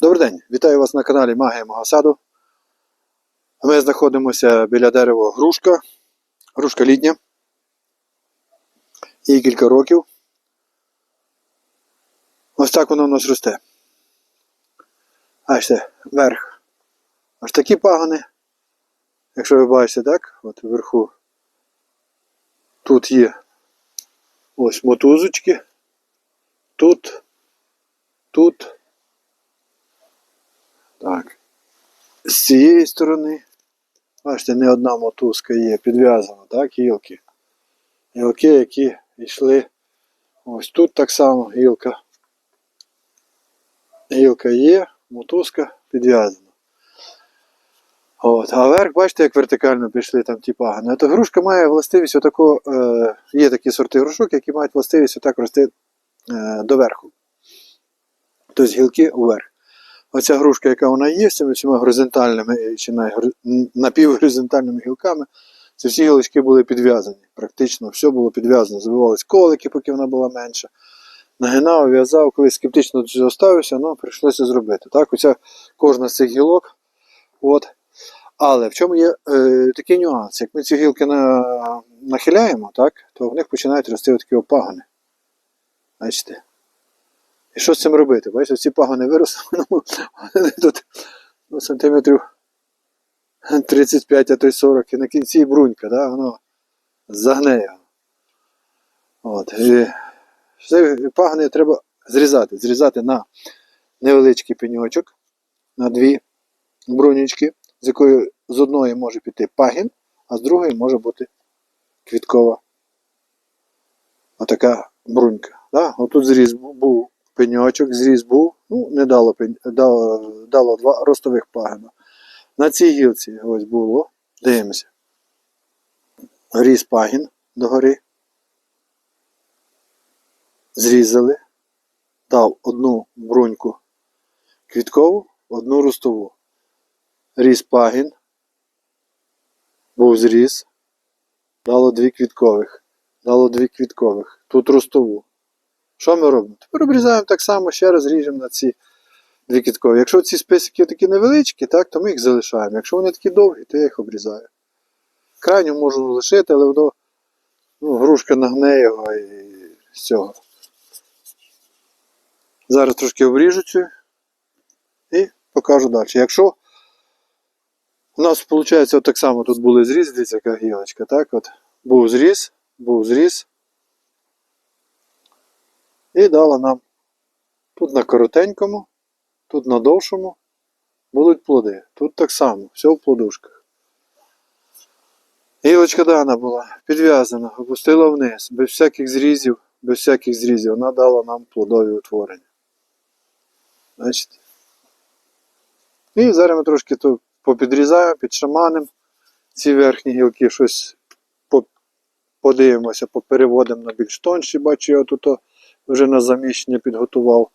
Добрий день, вітаю вас на каналі Магія мого саду. Ми знаходимося біля дерева грушка. Грушка літня. Їй кілька років. Ось так воно в нас росте. Бачите, верх. Аж такі пагони. Якщо ви бачите, так, от вверху тут є ось мотузочки. Тут, тут. Так. З цієї сторони, бачите, не одна мотузка є, підв'язана, так, гілки. Гілки, які йшли. Ось тут так само гілка. Гілка є, мотузка підв'язана. От. А вверх, бачите, як вертикально пішли там ті пагани. То грушка має властивість отако, е, є такі сорти грушок, які мають властивість отак рости е, доверху. Тобто гілки вверх. Оця грушка, яка вона є, з цими всіма горизонтальними чи напівгоризонтальними гілками, ці всі гілочки були підв'язані. Практично все було підв'язано. Забивались колики, поки вона була менша. Нагинав, в'язав, коли скептично до цього ставився, ну прийшлося зробити. Так, оця кожна з цих гілок. От. Але в чому є е, такий нюанс? Як ми ці гілки на, нахиляємо, так, то в них починають рости такі опагани. Бачите? І що з цим робити? Бачите, ці пагони виросли, ну, вони тут ну, сантиметрів 35, а то й 40, і на кінці брунька, да, воно загне. От. І ці пагони треба зрізати. Зрізати на невеличкий пеньочок, на дві брунючки, з якої з одної може піти пагін, а з другої може бути квіткова. Отака брунька. Да? Отут зріз був пеньочок, зріз був, ну, не дало, дало, дало два ростових пагина. На цій гілці ось було, дивимося. Різ пагін догори. Зрізали, дав одну бруньку квіткову, одну ростову. Різ пагін, був зріз, дало дві квіткових, дало дві квіткових, тут ростову. Що ми робимо? Тепер обрізаємо так само, ще раз ріжемо на ці дві квіткові. Якщо ці списики такі невеличкі, так, то ми їх залишаємо. Якщо вони такі довгі, то я їх обрізаю. Крайню можу лишити, але воно ну, грушка нагне його і з цього. Зараз трошки обріжу цю і покажу далі. Якщо у нас виходить так само тут були зріз, дивіться, яка гілочка, так? От, був зріз, був зріз. І дала нам тут на коротенькому, тут на довшому будуть плоди. Тут так само, все в плодушках. Гілочка дана була підв'язана, опустила вниз, без всяких зрізів, без всяких зрізів. Вона дала нам плодові утворення. Бачите? І зараз ми трошки то попідрізаємо, підшаманимо ці верхні гілки, щось подивимося, попереводимо на більш тонші, бачу, я тут вже на заміщення підготував.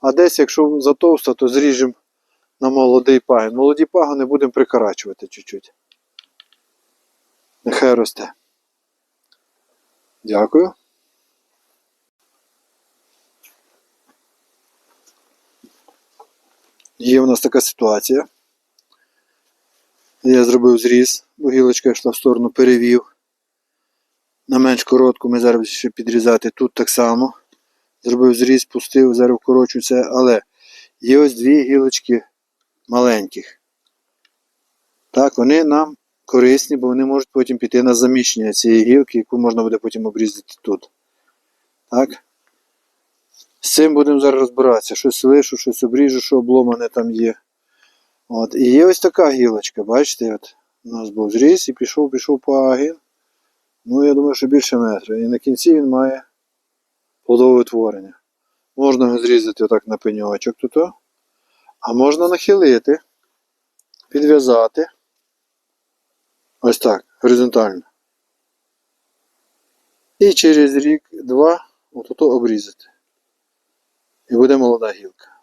А десь, якщо затовсто, то зріжемо на молодий пагін. Молоді пагони будемо прикорачувати чуть-чуть. Нехай росте. Дякую. Є в нас така ситуація. Я зробив зріз, бо гілочка йшла в сторону, перевів. На менш коротку ми зараз ще підрізати тут так само. Зробив зріз, пустив, зараз вкорочу це, але є ось дві гілочки маленьких. Так, вони нам корисні, бо вони можуть потім піти на заміщення цієї гілки, яку можна буде потім обрізати тут. Так? З цим будемо зараз розбиратися. Щось лишу, щось обріжу, що обломане там є. От. І є ось така гілочка, бачите, от у нас був зріз і пішов, пішов пагін. Ну, я думаю, що більше метра. І на кінці він має плодове утворення. Можна його зрізати отак на пеньочок тут. А можна нахилити, підв'язати. Ось так, горизонтально. І через рік-два отут обрізати. І буде молода гілка.